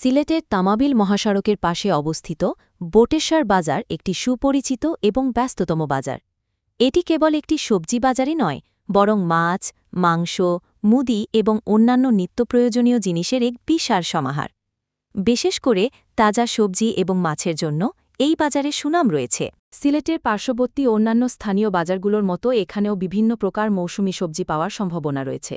সিলেটের তামাবিল মহাসড়কের পাশে অবস্থিত বোটেশ্বর বাজার একটি সুপরিচিত এবং ব্যস্ততম বাজার। এটি কেবল একটি সবজি বাজারই নয়, বরং মাছ, মাংস, মুদি এবং অন্যান্য নিত্যপ্রয়োজনীয় জিনিসের এক বিশাল সমাহার। বিশেষ করে তাজা সবজি এবং মাছের জন্য এই বাজারে সুনাম রয়েছে। সিলেটের পার্শ্ববর্তী অন্যান্য স্থানীয় বাজারগুলোর মতো এখানেও বিভিন্ন প্রকার মৌসুমি সবজি পাওয়ার সম্ভাবনা রয়েছে।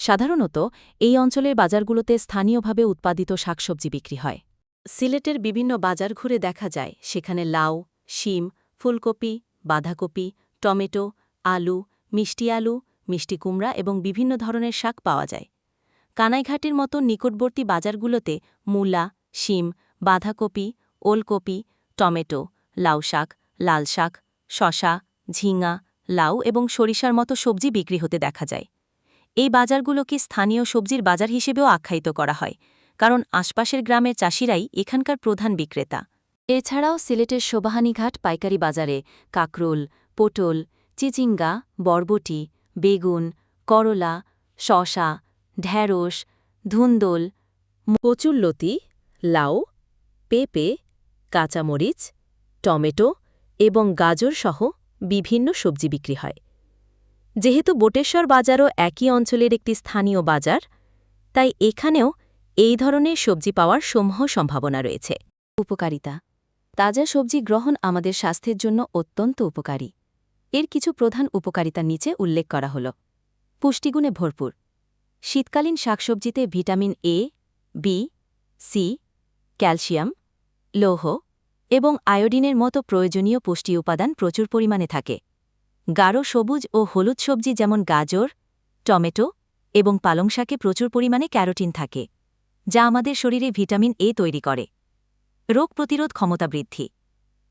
সাধারণত, এই অঞ্চলের বাজারগুলোতে স্থানীয়ভাবে উৎপাদিত শাকসবজি বিক্রি হয়। সিলেটের বিভিন্ন বাজার ঘুরে দেখা যায়, সেখানে লাউ, শিম, ফুলকপি, বাঁধাকপি, টমেটো, আলু, মিষ্টি আলু, মিষ্টি কুমড়া এবং বিভিন্ন ধরনের শাক পাওয়া যায়। কানাইঘাটের মতো নিকটবর্তী বাজারগুলোতে মূলা, শিম, বাঁধাকপি, ওলকপি, টমেটো, লাউ শাক, লাল শাক শশা ঝিঙা, লাউ এবং সরিষার মতো সবজি বিক্রি হতে দেখা যায়। এই বাজারগুলোকে স্থানীয় সবজির বাজার হিসেবেও আখ্যায়িত করা হয়, কারণ আশপাশের গ্রামের চাষিরাই এখানকার প্রধান বিক্রেতা। এছাড়াও সিলেটের শোভাহানীঘাট পাইকারি বাজারে কাকরোল, পটল, চিচিঙ্গা, বরবটি, বেগুন, করলা শশা ঢ্যাঁড়স ধুন্দল কচুল্লতি লাউ, পেঁপে, কাঁচামরিচ, টমেটো এবং গাজর সহ বিভিন্ন সবজি বিক্রি হয়। যেহেতু বোটেশ্বর বাজারও একই অঞ্চলের একটি স্থানীয় বাজার, তাই এখানেও এই ধরনের সবজি পাওয়ার সমূহ সম্ভাবনা রয়েছে। উপকারিতা। তাজা সবজি গ্রহণ আমাদের স্বাস্থ্যের জন্য অত্যন্ত উপকারী। এর কিছু প্রধান উপকারিতা নিচে উল্লেখ করা হল। পুষ্টিগুণে ভরপুর। শীতকালীন শাকসবজিতে vitamin A B C calcium, লৌহ এবং আয়োডিনের মতো প্রয়োজনীয় পুষ্টি উপাদান প্রচুর পরিমাণে থাকে। গাঢ় সবুজ ও হলুদ সবজি যেমন গাজর, টমেটো এবং পালং শাকে প্রচুর পরিমাণে ক্যারোটিন থাকে, যা আমাদের শরীরে ভিটামিন এ তৈরি করে। রোগ প্রতিরোধ ক্ষমতা বৃদ্ধি।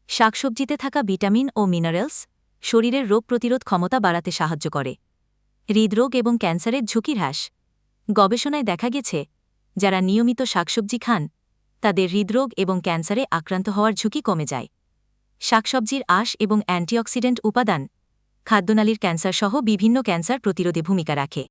শাকসবজিতে থাকা ভিটামিন ও মিনারেলস শরীরের রোগ প্রতিরোধ ক্ষমতা বাড়াতে সাহায্য করে। হৃদরোগ এবং ক্যান্সারের ঝুঁকি হ্রাস। গবেষণায় দেখা গেছে, যারা নিয়মিত শাকসবজি খান, তাদের হৃদরোগ এবং ক্যান্সারে আক্রান্ত হওয়ার ঝুঁকি কমে যায়। শাকসবজির আঁশ এবং অ্যান্টিঅক্সিডেন্ট উপাদান খাদ্যনালীর ক্যান্সারসহ বিভিন্ন ক্যান্সার প্রতিরোধে ভূমিকা রাখে।